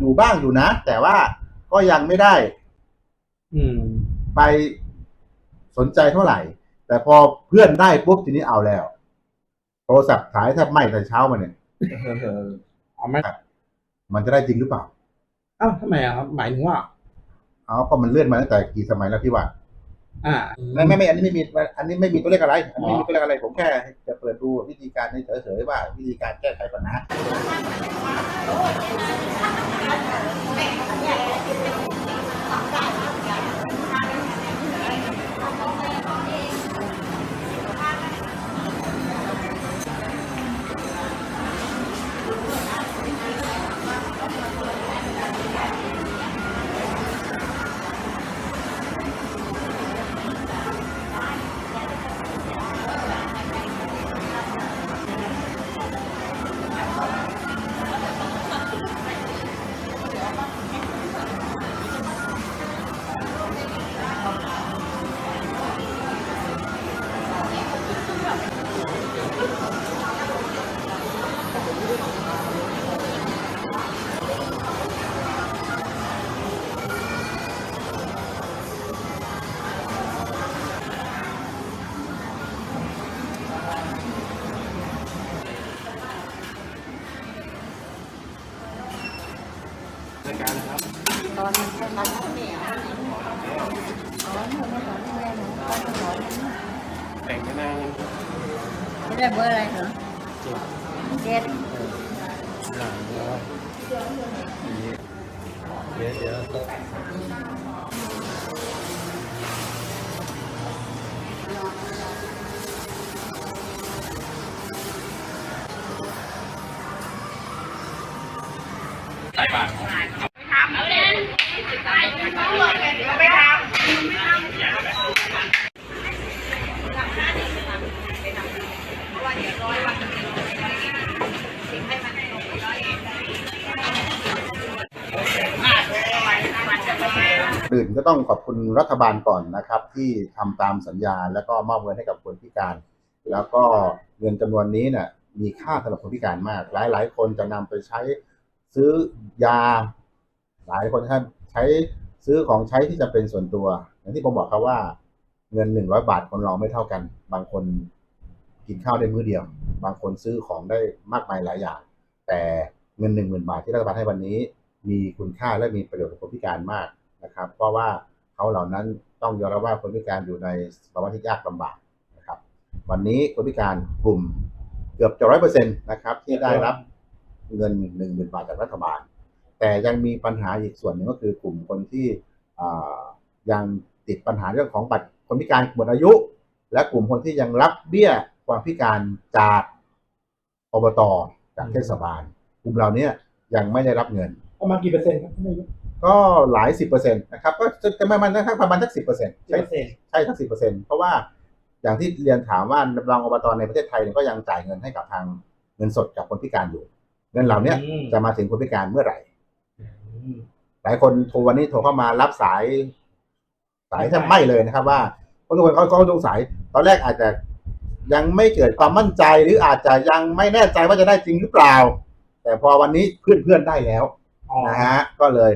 อยู่บ้างอยู่นะ แต่ว่าก็ยังไม่ได้ อืม ไปสนใจเท่าไหร่ แต่พอเพื่อนได้ปุ๊บทีนี้เอาแล้ว โทรศัพท์ขายแทบไหม้แต่เช้ามาเนี่ย เอาไหมมันจะได้จริงหรือเปล่าเอ้าทำไมอะครับ หมายถึงว่า เอาก็มันเลื่อนมาตั้งแต่กี่สมัยแล้วพี่ว่า อ่า ไม่ไม่ไม่อันนี้ไม่มีอันนี้ไม่มีตัวเลขอะไร อันนี้ไม่มีตัวเลขอะไร ผมแค่จะเปิดดูวิธีการเฉยๆว่า วิธีการแก้ไขปัญหา นะครับตอนนั้นตอนนั้นเนี่ยสอนหนูไม่ส ดื่นก็ต้องขอบคุณรัฐบาลก่อนนะครับ ที่ทำตามสัญญาแล้วก็มอบเงินให้กับคนพิการ แล้วก็เงินจำนวนนี้เนี่ยมีค่าสำหรับคนพิการมาก หลายหลายๆคนจะนำไปใช้ซื้อยา หลายคนครับใช้ซื้อของใช้ที่จะเป็นส่วนตัว อย่างที่ผมบอกครับว่าเงินหนึ่งร้อยบาทคนเราไม่เท่ากัน บางคนกินข้าวได้มื้อเดียว บางคนซื้อของได้มากมายหลายอย่าง แต่เงินหนึ่งหมื่นบาทที่รัฐบาลให้วันนี้ มีคุณค่าและมีประโยชน์กับคนพิการมากนะครับ เพราะว่าเขาเหล่านั้นต้องยอมรับว่าคนพิการอยู่ในภาวะที่ยากลำบากนะครับ วันนี้คนพิการกลุ่มเกือบจะร้อยเปอร์เซ็นต์นะครับที่ได้รับเงินหนึ่งหมื่นบาทจากรัฐบาล แต่ยังมีปัญหาอีกส่วนหนึ่งก็คือกลุ่มคนที่อ่ายังติดปัญหาเรื่องของบัตรคนพิการหมดอายุ และกลุ่มคนที่ยังรับเบี้ยความพิการจากอบตจากเทศบาล กลุ่มเหล่านี้ยังไม่ได้รับเงินประมาณกี่เปอร์เซ็นต์ครับท่านนายกก็หลายสิบเปอร์เซ็นต์นะครับก็จะจะประมาณสักประมาณสักสิบเปอร์เซ็นต์เปอร์เซ็นต์ใช่สักสิบเปอร์เซ็นต์เพราะว่าอย่างที่เรียนถามว่ารองอบตในประเทศไทยเนี่ยก็ยังจ่ายเงินให้กับทางเงินสดกับคนพิการอยู่ เงินเหล่านี้จะมาถึงคนพิการเมื่อไหร่ หลายคนโทรวันนี้โทรเข้ามารับสาย สายแทบไหม่เลยนะครับ ว่าเพราะทุกคนเขาเขาสงสัยตอนแรกอาจจะยังไม่เกิดความมั่นใจหรืออาจจะยังไม่แน่ใจว่าจะได้จริงหรือเปล่า แต่พอวันนี้เพื่อนเพื่อนๆได้แล้วอ๋อนะฮะก็เลย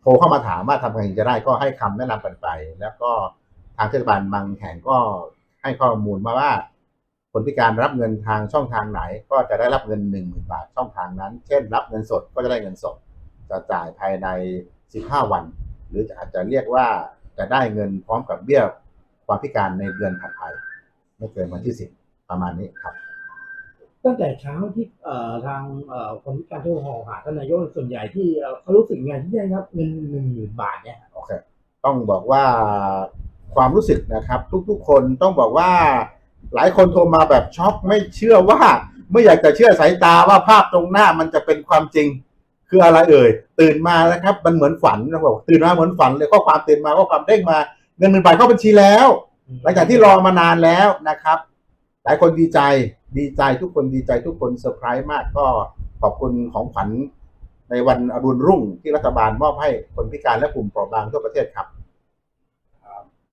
โทรเข้ามาถามว่าทำไงถึงจะได้ก็ให้คำแนะนำกันไป แล้วก็ทางเทศบาลบางแห่งก็ให้ข้อมูลมาว่า คนพิการรับเงินทางช่องทางไหน ก็จะได้รับเงินหนึ่งหมื่นบาทช่องทางนั้น เช่น รับเงินสดก็จะได้เงินสด จะจ่ายภายในสิบห้าวัน หรืออาจจะเรียกว่าจะได้เงินพร้อมกับเบี้ยความพิการในเดือนถัดไปไม่เกินวันที่สิบประมาณนี้ครับ ตั้งแต่เช้าที่เอ่อทางเอ่อคนพิการที่หอหาท่านนายกส่วนใหญ่ที่เอ่อเขารู้สึกไงที่ได้รับเงินหนึ่งหมื่นบาทเนี่ยโอเคต้องบอกว่าความรู้สึกนะครับ ทุกๆคนต้องบอกว่า หลายคนโทรมาแบบช็อกไม่เชื่อว่า ไม่อยากจะเชื่อสายตาว่าภาพตรงหน้ามันจะเป็นความจริง คืออะไรเอ่ย ตื่นมาแล้วครับ มันเหมือนฝันนะบอกตื่นมาเหมือนฝันเลยข้อความตื่นมาข้อความเด้งมาเงินหนึ่งบาทเข้าบัญชีแล้ว หลังจากที่รอมานานแล้วนะครับ หลายคนดีใจดีใจทุกคนดีใจทุกคนเซอร์ไพรส์มากก็ขอบคุณของขวัญในวันอรุณรุ่งที่รัฐบาลมอบให้คนพิการและกลุ่มเปราะบางทั่วประเทศครับ